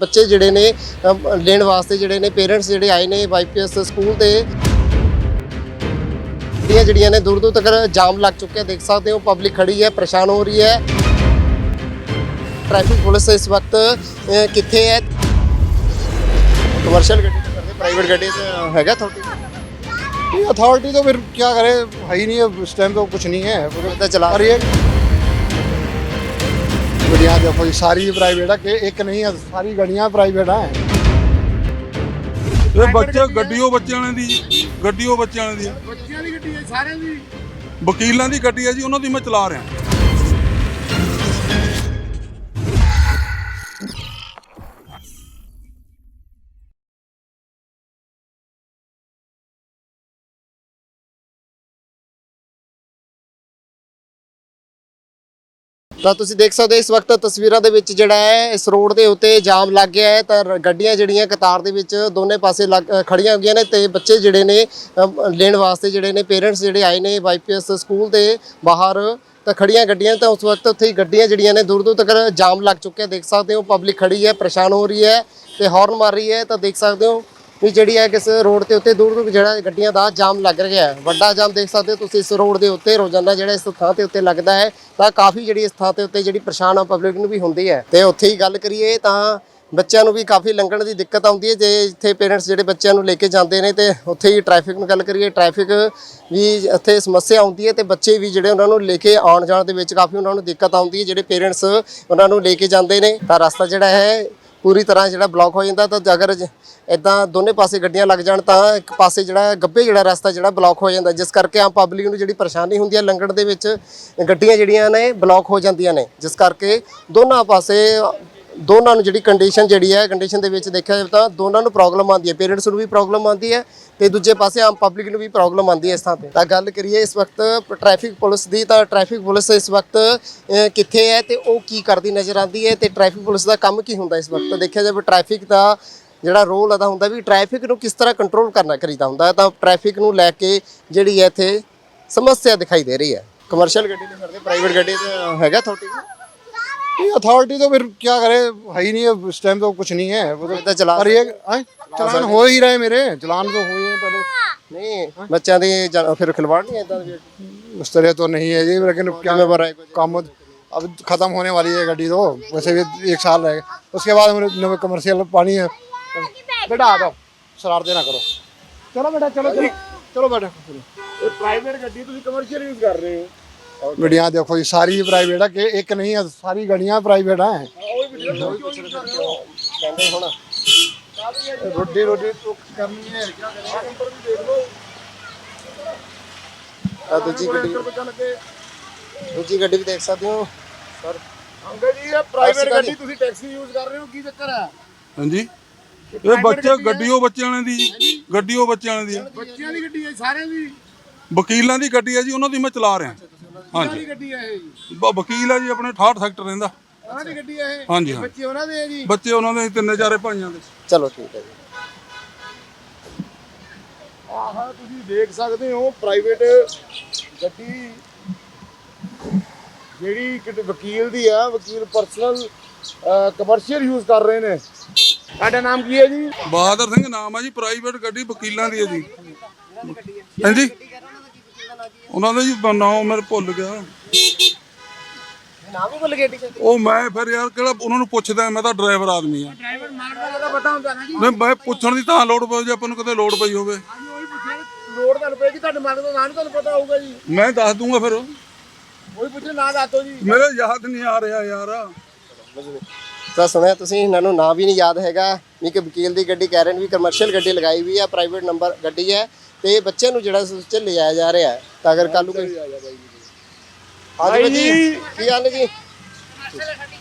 ਬੱਚੇ ਜਿਹੜੇ ਨੇ ਲੈਣ ਵਾਸਤੇ ਜਿਹੜੇ ਨੇ ਪੇਰੈਂਟਸ ਜਿਹੜੇ ਆਏ ਨੇ ਵਾਈਪੀਐਸ ਸਕੂਲ ਦੇ ਇਹ ਜਿਹੜੀਆਂ ਨੇ ਦੂਰ ਦੂਰ ਤੱਕ ਜਾਮ ਲੱਗ ਚੁੱਕਿਆ ਦੇਖ ਸਕਦੇ ਹੋ ਪਬਲਿਕ ਖੜੀ ਹੈ ਪਰੇਸ਼ਾਨ ਹੋ ਰਹੀ ਹੈ। ਟ੍ਰੈਫਿਕ ਪੁਲਿਸ ਇਸ ਵਕਤ ਕਿੱਥੇ ਹੈ? ਕਮਰਸ਼ੀਅਲ ਗੱਡੀ ਤੇ ਕਰਦੇ ਪ੍ਰਾਈਵੇਟ ਗੱਡੀ ਤੇ ਹੈਗਾ ਅਥਾਰਟੀ ਇਹ ਅਥਾਰਟੀ ਤਾਂ ਫਿਰ ਕੀ ਕਰੇ ਹੈ ਹੀ ਨਹੀਂ ਇਸ ਟਾਈਮ ਤੋਂ ਕੁਝ ਨਹੀਂ ਹੈ। ਉਹ ਚਲਾ ਰਹੀ ਹੈ देखो ये सारी प्राइवेट है कि एक नहीं है सारी गाड़ियाँ प्राइवेट हैं ਇਹ ਬੱਚੇ ਗੱਡੀਓ ਬੱਚਿਆਂ ਵਾਲਿਆਂ ਦੀ ਜੀ। ਗੱਡੀਓ ਬੱਚਿਆਂ ਵਾਲਿਆਂ ਦੀ ਬੱਚਿਆਂ ਦੀ ਗੱਡੀ ਹੈ ਸਾਰਿਆਂ ਦੀ ਵਕੀਲਾਂ ਦੀ ਗੱਡੀ ਹੈ ਜੀ ਉਹਨਾਂ ਦੀ ਮੈਂ ਚਲਾ ਰਿਹਾ ਤਾਂ ਤੁਸੀਂ ਦੇਖ ਸਕਦੇ ਹੋ ਇਸ ਵਕਤ ਤਸਵੀਰਾਂ ਦੇ ਵਿੱਚ ਜਿਹੜਾ ਹੈ ਇਸ ਰੋਡ ਦੇ ਉੱਤੇ ਜਾਮ ਲੱਗ ਗਿਆ ਹੈ ਤਾਂ ਰ- ਗੱਡੀਆਂ ਜਿਹੜੀਆਂ ਕਤਾਰ ਦੇ ਵਿੱਚ ਦੋਨੇ ਪਾਸੇ ਲੱਗ- ਅ, ਖੜੀਆਂ ਹੋਈਆਂ ਨੇ ਤੇ ਬੱਚੇ ਜਿਹੜੇ ਨੇ ਲੈਣ ਵਾਸਤੇ ਜਿਹੜੇ ਨੇ ਪੇਰੈਂਟਸ ਜਿਹੜੇ ਆਏ ਨੇ ਵਾਈਪੀਐਸ ਸਕੂਲ ਦੇ ਬਾਹਰ ਤਾਂ ਖੜੀਆਂ ਗੱਡੀਆਂ ਤਾਂ ਉਸ ਵਕਤ ਉੱਥੇ ਹੀ ਗੱਡੀਆਂ ਜਿਹੜੀਆਂ ਨੇ ਦੂਰ ਦੂਰ ਤੱਕ ਜਾਮ ਲੱਗ ਚੁੱਕਿਆ ਦੇਖ ਸਕਦੇ ਹੋ ਪਬਲਿਕ ਖੜੀ ਹੈ ਪਰੇਸ਼ਾਨ ਹੋ ਰਹੀ ਹੈ ਤੇ ਹਾਰਨ ਮਾਰ ਰਹੀ ਹੈ ਤਾਂ ਦੇਖ ਸਕਦੇ ਹੋ ਵੀ ਜਿਹੜੀ ਹੈ ਕਿਸ ਰੋਡ ਦੇ ਉੱਤੇ ਦੂਰ ਦੂਰ ਜਿਹੜਾ ਗੱਡੀਆਂ ਦਾ ਜਾਮ ਲੱਗ ਰਿਹਾ ਹੈ। ਵੱਡਾ ਜਾਮ ਦੇਖ ਸਕਦੇ ਹੋ ਤੁਸੀਂ ਇਸ ਰੋਡ ਦੇ ਉੱਤੇ ਰੋਜ਼ਾਨਾ ਜਿਹੜਾ ਇਸ ਥਾਂ ਤੇ ਉੱਤੇ ਲੱਗਦਾ ਹੈ, ਤਾਂ ਕਾਫੀ ਜਿਹੜੀ ਇਸ ਥਾਂ ਤੇ ਉੱਤੇ ਜਿਹੜੀ ਪਰੇਸ਼ਾਨ ਆ ਪਬਲਿਕ ਨੂੰ ਵੀ ਹੁੰਦੀ ਹੈ। ਤੇ ਉੱਥੇ ਹੀ ਗੱਲ ਕਰੀਏ ਤਾਂ ਬੱਚਿਆਂ ਨੂੰ ਵੀ ਕਾਫੀ ਲੰਘਣ ਦੀ ਦਿੱਕਤ ਆਉਂਦੀ ਹੈ। ਜੇ ਇੱਥੇ ਪੇਰੈਂਟਸ ਜਿਹੜੇ ਬੱਚਿਆਂ ਨੂੰ ਲੈ ਕੇ ਜਾਂਦੇ ਨੇ ਤੇ ਉੱਥੇ ਹੀ ਟ੍ਰੈਫਿਕ ਨੂੰ ਗੱਲ ਕਰੀਏ ਟ੍ਰੈਫਿਕ ਵੀ ਇੱਥੇ ਸਮੱਸਿਆ ਆਉਂਦੀ ਹੈ ਤੇ ਬੱਚੇ ਵੀ ਜਿਹੜੇ ਉਹਨਾਂ ਨੂੰ ਲੈ ਕੇ ਆਉਣ ਜਾਣ ਦੇ ਵਿੱਚ ਕਾਫੀ ਉਹਨਾਂ ਨੂੰ ਦਿੱਕਤ ਆਉਂਦੀ ਹੈ। ਜਿਹੜੇ ਪੇਰੈਂਟਸ ਉਹਨਾਂ ਨੂੰ ਲੈ ਕੇ ਜਾਂਦੇ ਨੇ, ਤਾਂ ਰਸਤਾ ਜਿਹੜਾ ਹੈ ਪੂਰੀ ਤਰ੍ਹਾਂ ਜਿਹੜਾ ਬਲੌਕ ਹੋ ਜਾਂਦਾ ਤਾਂ ਅਗਰ ਇਦਾਂ ਦੋਨੇ ਪਾਸੇ ਗੱਡੀਆਂ ਲੱਗ ਜਾਣ ਤਾਂ ਇੱਕ ਪਾਸੇ ਜਿਹੜਾ ਗੱਬੇ ਜਿਹੜਾ ਰਸਤਾ ਜਿਹੜਾ ਬਲੌਕ ਹੋ ਜਾਂਦਾ, ਜਿਸ ਕਰਕੇ ਆਮ ਪਬਲਿਕ ਨੂੰ ਜਿਹੜੀ ਪਰੇਸ਼ਾਨੀ ਹੁੰਦੀ ਹੈ ਲੰਘਣ ਦੇ ਵਿੱਚ ਗੱਡੀਆਂ ਜਿਹੜੀਆਂ ਨੇ ਬਲੌਕ ਹੋ ਜਾਂਦੀਆਂ ਨੇ। ਜਿਸ ਕਰਕੇ ਦੋਨਾਂ ਪਾਸੇ ਦੋਨਾਂ ਨੂੰ ਜਿਹੜੀ ਕੰਡੀਸ਼ਨ ਜਿਹੜੀ ਹੈ ਕੰਡੀਸ਼ਨ ਦੇ ਵਿੱਚ ਦੇਖਿਆ ਜਾਵੇ ਤਾਂ ਦੋਨਾਂ ਨੂੰ ਪ੍ਰੋਬਲਮ ਆਉਂਦੀ ਹੈ। ਪੇਰੈਂਟਸ ਨੂੰ ਵੀ ਪ੍ਰੋਬਲਮ ਆਉਂਦੀ ਹੈ ਤੇ ਦੂਜੇ ਪਾਸੇ ਆਮ ਪਬਲਿਕ ਨੂੰ ਵੀ ਪ੍ਰੋਬਲਮ ਆਉਂਦੀ ਹੈ ਇਸ ਥਾਂ ਤੇ। ਤਾਂ ਗੱਲ ਕਰੀਏ ਇਸ ਵਕਤ ਟ੍ਰੈਫਿਕ ਪੁਲਿਸ ਦੀ, ਤਾਂ ਟ੍ਰੈਫਿਕ ਪੁਲਿਸ ਇਸ ਵਕਤ ਕਿੱਥੇ ਹੈ ਤੇ ਉਹ ਕੀ ਕਰਦੀ ਨਜ਼ਰ ਆਉਂਦੀ ਹੈ ਤੇ ਟ੍ਰੈਫਿਕ ਪੁਲਿਸ ਦਾ ਕੰਮ ਕੀ ਹੁੰਦਾ ਇਸ ਵਕਤ? ਦੇਖਿਆ ਜਾਵੇ ਟ੍ਰੈਫਿਕ ਦਾ ਜਿਹੜਾ ਰੋਲ ਅਦਾ ਹੁੰਦਾ ਵੀ ਟ੍ਰੈਫਿਕ ਨੂੰ ਕਿਸ ਤਰ੍ਹਾਂ ਕੰਟਰੋਲ ਕਰਨਾ ਕਰੀਦਾ ਹੁੰਦਾ ਤਾਂ ਟ੍ਰੈਫਿਕ ਨੂੰ ਲੈ ਕੇ ਜਿਹੜੀ ਹੈ ਇੱਥੇ ਸਮੱਸਿਆ ਦਿਖਾਈ ਦੇ ਰਹੀ ਹੈ। ਕਮਰਸ਼ੀਅਲ ਗੱਡੀ ਨਹੀਂ ਕਰਦੇ ਪ੍ਰਾਈਵੇਟ ਗੱਡੀ ਤੇ ਹੈਗਾ ਤੁਹਾਡੀ? ये अथॉरिटी तो फिर क्या करे है ही नहीं है इस टाइम तो कुछ नहीं है वो तो- ਤਾਂ ਚਲਾ और ये आए, चलान हो ही रहे मेरे चलान तो हुए हैं पहले ਨਹੀਂ ਬੱਚਿਆਂ ਦੇ ਜਾਂ- ਫਿਰ ਖਿਲਵਾੜ ਨਹੀਂ ਇਦਾਂ ਦੇ उस तरह तो नहीं है ये लेकिन क्या ਜ਼ਿੰਮੇਵਾਰ ਹੈ ਕੋਈ काम अब खत्म होने वाली है गाड़ी तो वैसे भी एक साल रहेगा उसके बाद मेरे कमर्शियल पानी है बेटा आ जाओ शरारते ना करो चलो बेटा चलो चलो चलो बेटा ਪ੍ਰਾਈਵੇਟ ਗੱਡੀ ਤੁਸੀਂ ਕਮਰਸ਼ੀਅਲ ਯੂਜ਼ ਕਰ ਰਹੇ ਹੋ ਗੱਡੀਆਂ ਦੇਖੋ ਜੀ ਸਾਰੀ ਪ੍ਰਾਈਵੇਟ ਆ ਕਿ ਇੱਕ ਨਹੀਂ ਆ ਸਾਰੀ ਗੱਡੀਆਂ ਪ੍ਰਾਈਵੇਟ ਆ। ਰੋਟੀ ਰੋਟੀ ਦੂਜੀ ਗੱਡੀ। ਦੂਜੀ ਵੀ ਦੇਖ ਸਕਦੇ ਹੋ। ਸਰ ਅੰਗਦ ਜੀ ਇਹ ਪ੍ਰਾਈਵੇਟ ਗੱਡੀ ਤੁਸੀਂ ਟੈਕਸੀ ਯੂਜ਼ ਕਰ ਰਹੇ ਹੋ ਕੀ ਚੱਕਰ ਹੈ? ਹਾਂਜੀ। ਇਹ ਬੱਚੇ ਗੱਡੀਓ ਬੱਚਿਆਂ ਵਾਲਿਆਂ ਦੀ ਜੀ। ਗੱਡੀਓ ਬੱਚਿਆਂ ਵਾਲਿਆਂ ਦੀ। ਬੱਚਿਆਂ ਦੀ ਗੱਡੀ ਹੈ ਸਾਰਿਆਂ ਦੀ। ਵਕੀਲਾਂ ਦੀ ਗੱਡੀ ਹੈ ਜੀ ਉਹਨਾਂ ਦੀ ਮੈਂ ਚਲਾ ਰਿਹਾ। ਹਾਂਜੀ। ਸਾਰੀ ਗੱਡੀ ਹੈ ਇਹ ਜੀ? ਬ- ਵਕੀਲ ਹੈ ਜੀ ਆਪਣੇ 68 ਸੈਕਟਰ ਰਹਿੰਦਾ। ਉਹਨਾਂ ਦੀ ਗੱਡੀ ਹੈ ਇਹ? ਹਾਂਜੀ ਹਾਂ। ਬੱਚੇ ਉਹਨਾਂ ਦੇ ਹੈ ਜੀ? ਬੱਚੇ ਉਹਨਾਂ ਦੇ ਤਿੰਨੇ ਚਾਰੇ ਭਾਈਆਂ ਦੇ। ਚਲੋ ਠੀਕ ਹੈ ਜੀ। ਆਹ ਤੁਸੀਂ ਦੇਖ ਸਕਦੇ ਹੋ ਪ੍ਰਾਈਵੇਟ ਗੱਡੀ ਜਿਹੜੀ ਕਿਤੇ ਵਕੀਲ ਦੀ ਆ ਵਕੀਲ ਪਰਸਨਲ ਕਮਰਸ਼ੀਅਲ ਯੂਜ਼ ਕਰ ਰਹੇ ਨੇ। ਤੁਹਾਡਾ ਨਾਮ ਕੀ ਹੈ ਜੀ? ਬਹਾਦਰ ਸਿੰਘ ਨਾਮ ਹੈ ਜੀ ਪ੍ਰਾਈਵੇਟ ਗੱਡੀ ਵਕੀਲਾਂ ਦੀ ਹੈ ਜੀ। ਹਾਂਜੀ? ਉਹਨਾਂ ਦਾ ਜੀ ਨਾਮ ਮੇਰੇ ਭੁੱਲ ਗਿਆ। ਨਾਮ ਹੀ ਭੁੱਲ ਗਏ ਟੀਚਰ ਉਹ ਮੈਂ ਫਿਰ ਯਾਰ ਕਿਹੜਾ ਉਹਨਾਂ ਨੂੰ ਪੁੱਛਦਾ ਮੈਂ ਤਾਂ ਡਰਾਈਵਰ ਆਦਮੀ ਆ। ਡਰਾਈਵਰ ਮਾਰਦਾ ਦਾ ਪਤਾ ਹੁੰਦਾ ਨਾ ਜੀ। ਨਹੀਂ ਮੈਂ ਪੁੱਛਣ ਦੀ ਤਾਂ ਲੋੜ ਪਈ ਜੇ ਆਪਾਂ ਨੂੰ ਕਦੇ ਲੋੜ ਪਈ ਹੋਵੇ। ਹਾਂਜੀ ਉਹੀ ਪੁੱਛਿਆ ਰੋਡ ਤੁਹਾਨੂੰ ਪਏਗੀ ਤੁਹਾਡੇ ਮਾਲਕ ਦਾ ਨਾਮ ਤੁਹਾਨੂੰ ਪਤਾ ਹੋਊਗਾ ਜੀ। ਮੈਂ ਦੱਸ ਦੂੰਗਾ ਫਿਰ। ਉਹੀ ਪੁੱਛੇ ਨਾ ਦੱਸੋ ਜੀ। ਮੇਰੇ ਯਾਦ ਨਹੀਂ ਆ ਰਿਹਾ ਯਾਰ। ਤਾਂ ਸੁਣਿਆ ਤੁਸੀਂ ਇਹਨਾਂ ਨੂੰ ਨਾਮ ਵੀ ਨਹੀਂ ਯਾਦ ਹੈਗਾ। ਵੀ ਕਿ ਵਕੀਲ ਦੀ ਗੱਡੀ ਕਹਿ ਰਹੇ ਨੇ ਵੀ ਕਮਰਸ਼ੀਅਲ ਗੱਡੀ ਲਗਾਈ ਵੀ ਆ ਪ੍ਰਾਈਵੇਟ ਨੰਬਰ ਗੱਡੀ ਹੈ। ਤੇ ਬੱਚਿਆਂ ਨੂੰ ਜਿਹੜਾ ਉਸ ਚ ਲਿਜਾਇਆ ਜਾ ਰਿਹਾ ਹੈ ਤਾਂ ਅਗਰ ਕੱਲ ਨੂੰ ਕੋਈ ਹਾਂਜੀ ਬਾਈ ਜੀ ਕੀ ਹਾਲ ਹੈ ਜੀ?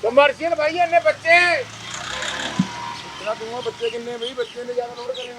ਕਮਰਸ਼ੀਅਲ ਭਾਈ ਇਹਨੇ ਬੱਚੇ। ਕਿੰਨਾ ਦੂਆ ਬੱਚੇ ਕਿੰਨੇ ਬਈ? ਬੱਚੇ ਨੇ ਜ਼ਿਆਦਾ ਲੋਡ ਕਰੇ